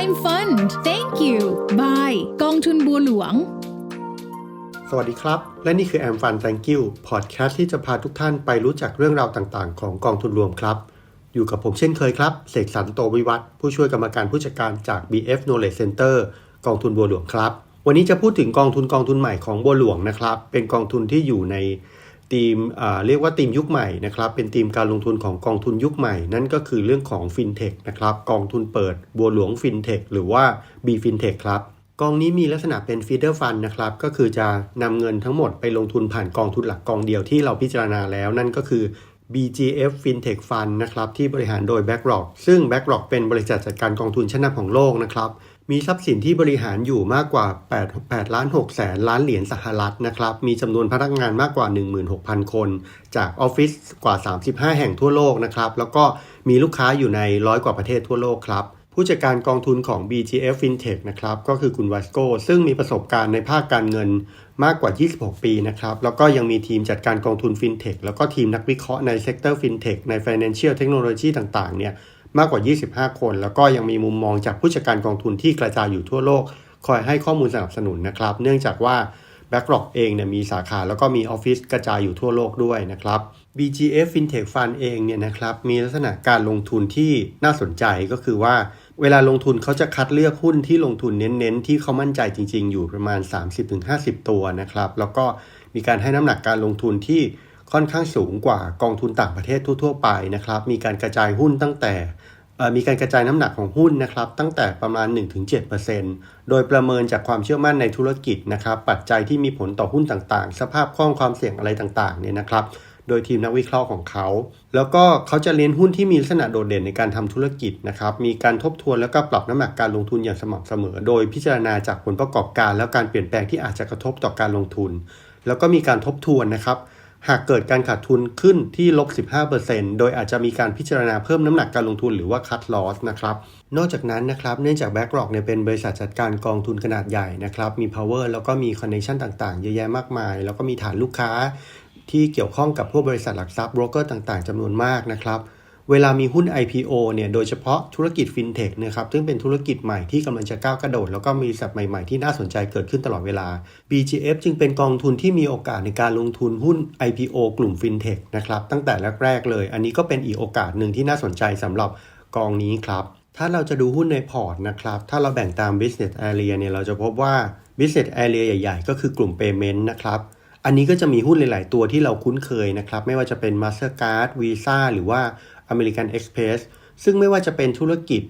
Time Fund Thank you Bye กองทุนบัวหลวง สวัสดีครับ และนี่คือ a m Fun Thank You พอดแคสต์ที่จะพาทุกท่านไปรู้จักเรื่องราวต่างๆ ของกองทุนรวมครับ อยู่กับผมเช่นเคยครับเสกสรรโตวิวัฒผู้ช่วยกรรมการผู้จัดการจาก BF Knowledge Center กองทุนบัวหลวงครับ วันนี้จะพูดถึงกองทุนกองทุนใหม่ของบัวหลวงนะครับ เป็นกองทุนที่อยู่ใน ทีมเรียกว่าทีมยุคใหม่นะครับเป็นทีมการลงทุนของกองทุนยุคใหม่ นั่นก็คือเรื่องของฟินเทคนะครับกองทุนเปิดบัวหลวงฟินเทคหรือว่า B FinTech ครับกองนี้มีลักษณะเป็นฟีเดอร์ฟันนะครับก็คือจะนำเงินทั้งหมดไปลงทุนผ่านกองทุนหลักกองเดียวที่เราพิจารณาแล้ว นั่นก็คือ BGF FinTech Fund นะครับที่บริหารโดย BlackRock ซึ่ง BlackRock เป็นบริษัทจัดการกองทุนชั้นนำของโลกนะครับมีทรัพย์สินที่บริหารอยู่มากกว่า 8 8ล้าน6แสนล้านเหรียญสหรัฐนะครับ มีจำนวนพนักงานมากกว่า 16,000 คน จากออฟฟิศกว่า 35 แห่งทั่วโลกนะครับ แล้วก็มีลูกค้าอยู่ในร้อยกว่าประเทศทั่วโลกครับ ผู้จัดการกองทุนของ BGF FinTech นะครับ ก็คือคุณวัสโกซึ่งมีประสบการณ์ในภาคการเงินมากกว่า 26 ปีนะครับ แล้วก็ยังมีทีมจัดการกองทุน FinTech แล้วก็ทีมนักวิเคราะห์ในเซกเตอร์ FinTech ใน Financial Technology ต่างๆ เนี่ยมากกว่า 25 คน แล้วก็ยังมีมุมมองจากผู้จัดการกองทุนที่กระจายอยู่ทั่วโลก คอยให้ข้อมูลสนับสนุนนะครับ เนื่องจากว่า BlackRock เองเนี่ยมีสาขาแล้วก็มีออฟฟิศกระจายอยู่ทั่วโลกด้วยนะครับ BGF FinTech Fund เองเนี่ยนะครับมีลักษณะการลงทุนที่น่าสนใจก็คือว่า เวลาลงทุนเขาจะคัดเลือกหุ้นที่ลงทุนเน้นๆ ที่เขามั่นใจจริงๆ อยู่ประมาณ 30-50 ตัวนะครับ แล้วก็มีการให้น้ำหนักการลงทุนที่ค่อนข้างสูงกว่ากองทุนต่างประเทศทั่วๆไปนะครับ มีการกระจายหุ้นตั้งแต่มีการกระจายน้ำหนักของหุ้นนะครับ ตั้งแต่ประมาณ 1-7%โดยประเมินจากความเชื่อมั่นในธุรกิจนะครับ ปัจจัยที่มีผลต่อหุ้นต่างๆ สภาพคล่องความเสี่ยงอะไรต่างๆเนี่ยนะครับ โดยทีมนักวิเคราะห์ของเขา แล้วก็เขาจะเลี้ยงหุ้นที่มีลักษณะโดดเด่นในการทำธุรกิจนะครับ มีการทบทวนแล้วก็ปรับน้ำหนักการลงทุนอย่างสม่ำเสมอ โดยพิจารณาจากผลประกอบการแล้วการเปลี่ยนแปลงที่อาจจะกระทบต่อการลงทุน แล้วก็มีการทบทวนนะครับ หากเกิดการขาดทุนขึ้นที่ลบ 15%โดยอาจจะมีการพิจารณาเพิ่มน้ำหนักการลงทุนหรือว่า cut loss นะครับนอกจากนั้นนะครับ เนื่องจาก BlackRock เนี่ยเป็นบริษัทจัดการกองทุนขนาดใหญ่นะครับ มี power แล้วก็มี connection ต่างๆ เยอะแยะมากมาย แล้วก็มีฐานลูกค้า ที่เกี่ยวข้องกับพวกบริษัทหลักทรัพย์โบรกเกอร์ต่างๆจำนวนมากนะครับเวลามีหุ้น IPO เนี่ยโดยเฉพาะธุรกิจ FinTech นะครับซึ่งเป็นธุรกิจใหม่ที่กำลังจะก้าวกระโดด แล้วก็มีสับใหม่ๆที่น่าสนใจเกิดขึ้นตลอดเวลา BGF จึงเป็นกองทุนที่มีโอกาสในการลงทุนหุ้น IPO กลุ่ม FinTech นะครับตั้งแต่แรกๆเลย อันนี้ก็เป็นอีกโอกาสหนึ่งที่น่าสนใจสำหรับกองนี้ครับ ถ้าเราจะดูหุ้นในพอร์ตนะครับถ้าเราแบ่งตาม business area เนี่ยเราจะพบว่า business area ใหญ่ ๆ ก็คือกลุ่ม payment นะครับ อันนี้ก็จะมีหุ้นหลาย ๆ ตัวที่เราคุ้นเคยนะครับ ไม่ว่าจะเป็น Mastercard Visa หรือว่า American Express ซึ่งไม่ว่าจะเป็นธุรกิจ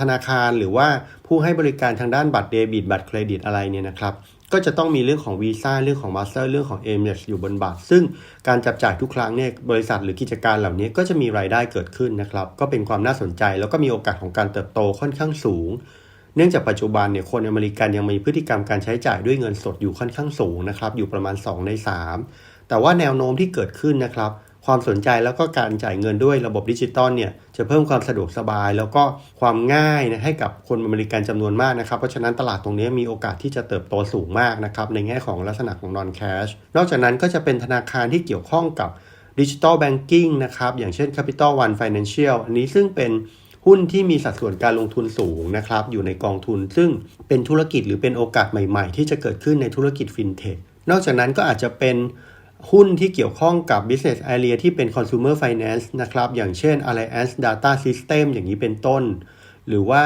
ธนาคารหรือว่าผู้ให้บริการทางด้านบัตรเดบิตบัตรเครดิตอะไรเนี่ยนะครับก็จะต้องมีเรื่องของวีซ่าเรื่องของ Master เรื่องของ a m e x อยู่บนบัตรซึ่งการจับจ่ายทุกครั้งเนี่ยบริษัทหรือกิจการเหล่านี้ก็จะมีรายได้เกิดขึ้นนะครับ ก็เป็นความน่าสนใจ แล้วก็มีโอกาสของการเติบโตค่อนข้างสูง เนื่องจากปัจจุบันเนี่ยคนอเมริกันยังมีพฤติกรรมการใช้จ่ายด้วยเงินสดอยู่ค่อนข้างสูงนะครับอยู่ประมาณ 2 ใน 3 แต่ว่าแนวโน้มที่เกิดขึ้นนะครับความสนใจแล้วก็การจ่ายเงินด้วยระบบดิจิตอลเนี่ยจะเพิ่มความสะดวกสบาย แล้วก็ความง่ายนะให้กับคนอเมริกันจำนวนมากนะครับ เพราะฉะนั้นตลาดตรงนี้มีโอกาสที่จะเติบโตสูงมากนะครับในแง่ของลักษณะของ non cash นอกจากนั้นก็จะเป็นธนาคารที่เกี่ยวข้องกับดิจิตอลแบงกิ้งนะครับอย่างเช่น Capital One Financial อันนี้ซึ่งเป็น หุ้นที่มีสัดส่วนการลงทุนสูงนะครับอยู่ในกองทุน ซึ่งเป็นธุรกิจหรือเป็นโอกาสใหม่ๆ ที่จะเกิดขึ้นในธุรกิจฟินเทคนอกจากนั้นก็อาจจะเป็นหุ้นที่เกี่ยวข้องกับ business area ที่เป็น consumer finance นะครับ อย่างเช่น Alliance Data System อย่างนี้เป็นต้น หรือว่า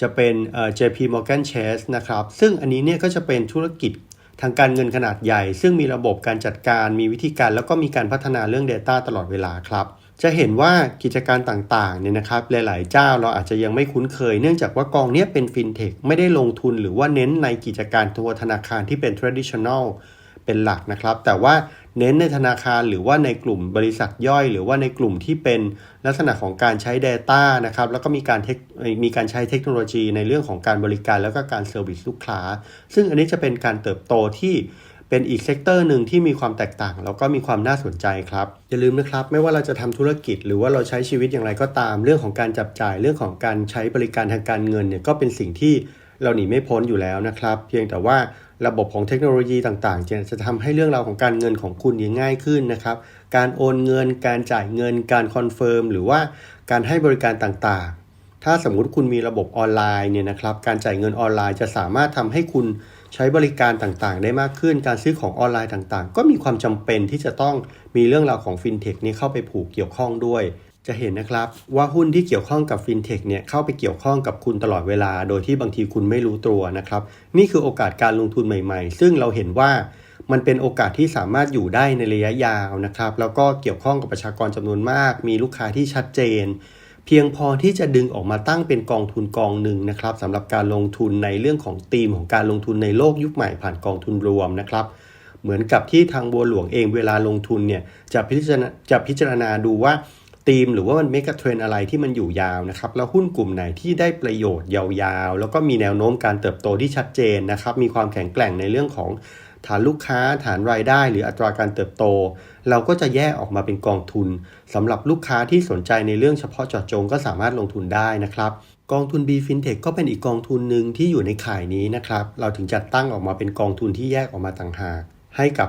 จะเป็นเอ่อ JP Morgan Chase นะครับ ซึ่งอันนี้เนี่ยก็จะเป็นธุรกิจทางการเงินขนาดใหญ่ ซึ่งมีระบบการจัดการ มีวิธีการ แล้วก็มีการพัฒนาเรื่อง Data ตลอดเวลาครับ จะเห็นว่ากิจการต่างๆเนี่ยนะครับหลายๆเจ้าเราอาจจะยังไม่คุ้นเคย เนื่องจากว่ากองเนี้ยเป็นฟินเทคไม่ได้ลงทุนหรือว่าเน้นในกิจการตัวธนาคารที่เป็น traditional เป็นหลักนะครับ แต่ว่าเน้นในธนาคารหรือว่าในกลุ่มบริษัทย่อย หรือว่าในกลุ่มที่เป็นลักษณะของการใช้ Data นะครับแล้วก็มีการมีการใช้เทคโนโลยีในเรื่องของการบริการแล้วก็การเซอร์วิสลูกค้า ซึ่งอันนี้จะเป็นการเติบโตที่ เป็นอีกเซกเตอร์หนึ่งที่มีความแตกต่าง แล้วก็มีความน่าสนใจครับ อย่าลืมนะครับ ไม่ว่าเราจะทำธุรกิจ หรือว่าเราใช้ชีวิตอย่างไรก็ตาม เรื่องของการจับจ่ายเรื่องของการใช้บริการทางการเงินเนี่ยก็เป็นสิ่งที่เราหนีไม่พ้นอยู่แล้วนะครับ เพียงแต่ว่าระบบของเทคโนโลยีต่างๆ จะจะทำให้เรื่องราวของการเงินของคุณยง่ายขึ้นนะครับ การโอนเงิน การจ่ายเงิน การคอนเฟิร์มหรือว่าการให้บริการต่างๆ ถ้าสมมุติคุณมีระบบออนไลน์เนี่ยนะครับ การจ่ายเงินออนไลน์จะสามารถทำให้คุณ ใช้บริการต่างๆ ได้มากขึ้น การซื้อของออนไลน์ต่างๆ ก็มีความจำเป็นที่จะต้องมีเรื่องราวของฟินเทคนี้เข้าไปผูกเกี่ยวข้องด้วย จะเห็นนะครับว่าหุ้นที่เกี่ยวข้องกับฟินเทคเนี่ยเข้าไปเกี่ยวข้องกับคุณตลอดเวลา โดยที่บางทีคุณไม่รู้ตัวนะครับ นี่คือโอกาสการลงทุนใหม่ๆ ซึ่งเราเห็นว่ามันเป็นโอกาสที่สามารถอยู่ได้ในระยะยาวนะครับ แล้วก็เกี่ยวข้องกับประชากรจำนวนมาก มีลูกค้าที่ชัดเจน เพียงพอที่จะดึงออกมาตั้งเป็นกองทุนกองหนึ่งนะครับสำหรับการลงทุนในเรื่องของธีมของการลงทุนในโลกยุคใหม่ผ่านกองทุนรวมนะครับ เหมือนกับที่ทางบัวหลวงเองเวลาลงทุนเนี่ยจะพิจารณาจะพิจารณาดูว่าธีมหรือว่ามันเมกะเทรนอะไรที่มันอยู่ยาวนะครับแล้วหุ้นกลุ่มไหนที่ได้ประโยชน์ยาวๆ แล้วก็มีแนวโน้มการเติบโตที่ชัดเจนนะครับมีความแข็งแกร่งในเรื่องของ ฐานลูกค้าฐานรายได้ หรืออัตราการเติบโต เราก็จะแยกออกมาเป็นกองทุนสำหรับลูกค้าที่สนใจในเรื่องเฉพาะเจาะจงก็สามารถลงทุนได้นะครับกองทุน B FinTech ก็เป็นอีกกองทุนหนึ่งที่อยู่ในข่ายนี้นะครับ เราถึงจัดตั้งออกมาเป็นกองทุนที่แยกออกมาต่างหาก ให้กับ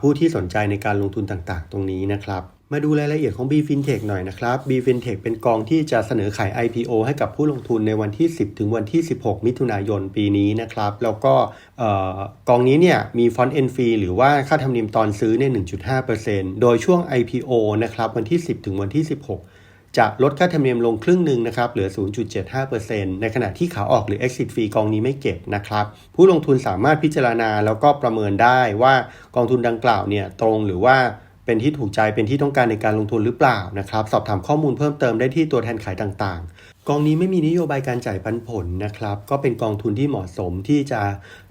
ผู้ที่สนใจในการลงทุนต่างๆ ตรงนี้นะครับมาดูรายละเอียดของ B FinTech หน่อยนะครับ B FinTech เป็นกองที่จะเสนอขาย IPO ให้กับผู้ลงทุนในวันที่ 10 ถึงวันที่ 16 มิถุนายนปีนี้นะครับ แล้วก็กองนี้เนี่ยมีฟอนต์เอ็นฟีหรือว่าค่าธรรมเนียมตอนซื้อเนี่ย1.5%โดยช่วง IPO นะครับวันที่ 10 ถึงวันที่ 16 จะลดค่าธรรมเนียมลงครึ่งหนึ่งนะครับเหลือ 0.75%ในขณะที่ขาออกหรือ exit fee กองนี้ไม่เก็บนะครับ ผู้ลงทุนสามารถพิจารณาแล้วก็ประเมินได้ว่ากองทุนดังกล่าวเนี่ยตรงหรือว่าเป็นที่ถูกใจเป็นที่ต้องการในการลงทุนหรือเปล่านะครับ สอบถามข้อมูลเพิ่มเติมได้ที่ตัวแทนขายต่างๆ กองนี้ไม่มีนโยบายการจ่ายปันผลนะครับ ก็เป็นกองทุนที่เหมาะสมที่จะ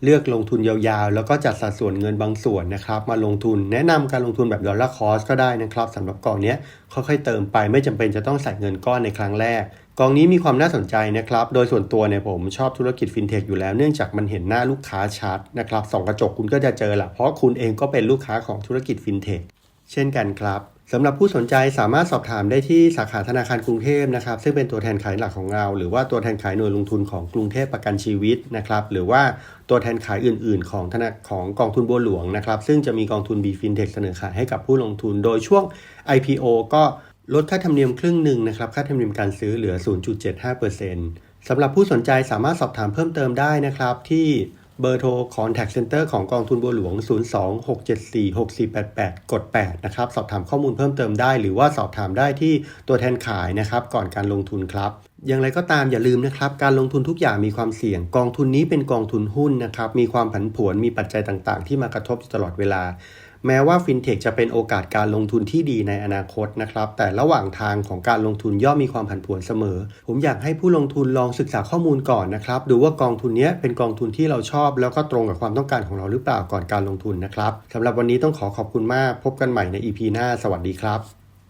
เลือกลงทุนยาวๆ แล้วก็จัดสัดส่วนเงินบางส่วนนะครับ มาลงทุนแนะนำการลงทุนแบบดอลลาร์คอสก็ได้นะครับสำหรับกองนี้ค่อยๆเติมไปไม่จำเป็นจะต้องใส่เงินก้อนในครั้งแรก กองนี้มีความน่าสนใจนะครับ โดยส่วนตัวเนี่ยผมชอบธุรกิจฟินเทคอยู่แล้วเนื่องจากมันเห็นหน้าลูกค้าชัดนะครับสองกระจกคุณก็จะเจอแหละเพราะคุณเองก็เป็นลูกค้าของธุรกิจฟินเทคเช่นกันครับ สำหรับผู้สนใจสามารถสอบถามได้ที่สาขาธนาคารกรุงเทพนะครับ ซึ่งเป็นตัวแทนขายหลักของเรา หรือว่าตัวแทนขายหน่วยลงทุนของกรุงเทพประกันชีวิตนะครับ หรือว่าตัวแทนขายอื่น ๆ ของธนาของกองทุนบัวหลวงนะครับ ซึ่งจะมีกองทุน B FinTech เสนอขายให้กับผู้ลงทุน โดยช่วง IPO ก็ลดค่าธรรมเนียมครึ่งหนึ่งนะครับ ค่าธรรมเนียมการซื้อเหลือ 0.75%สำหรับผู้สนใจสามารถสอบถามเพิ่มเติมได้นะครับที่ เบอร์โทร Contact Center ของกองทุนบัวหลวง 026746488 กด 8 นะครับ สอบถามข้อมูลเพิ่มเติมได้ หรือว่าสอบถามได้ที่ตัวแทนขายนะครับ ก่อนการลงทุนครับอย่างไรก็ตามอย่าลืมนะครับการลงทุนทุกอย่างมีความเสี่ยง กองทุนนี้เป็นกองทุนหุ้นนะครับมีความผันผวนมีปัจจัยต่างๆ ที่มากระทบตลอดเวลา แม้ว่าฟินเทคจะเป็นโอกาสการลงทุนที่ดีในอนาคตนะครับ แต่ระหว่างทางของการลงทุนย่อมมีความผันผวนเสมอ ผมอยากให้ผู้ลงทุนลองศึกษาข้อมูลก่อนนะครับ ดูว่ากองทุนนี้เป็นกองทุนที่เราชอบ แล้วก็ตรงกับความต้องการของเราหรือเปล่าก่อนการลงทุนนะครับสำหรับวันนี้ต้องขอขอบคุณมาก พบกันใหม่ใน EP หน้า สวัสดีครับ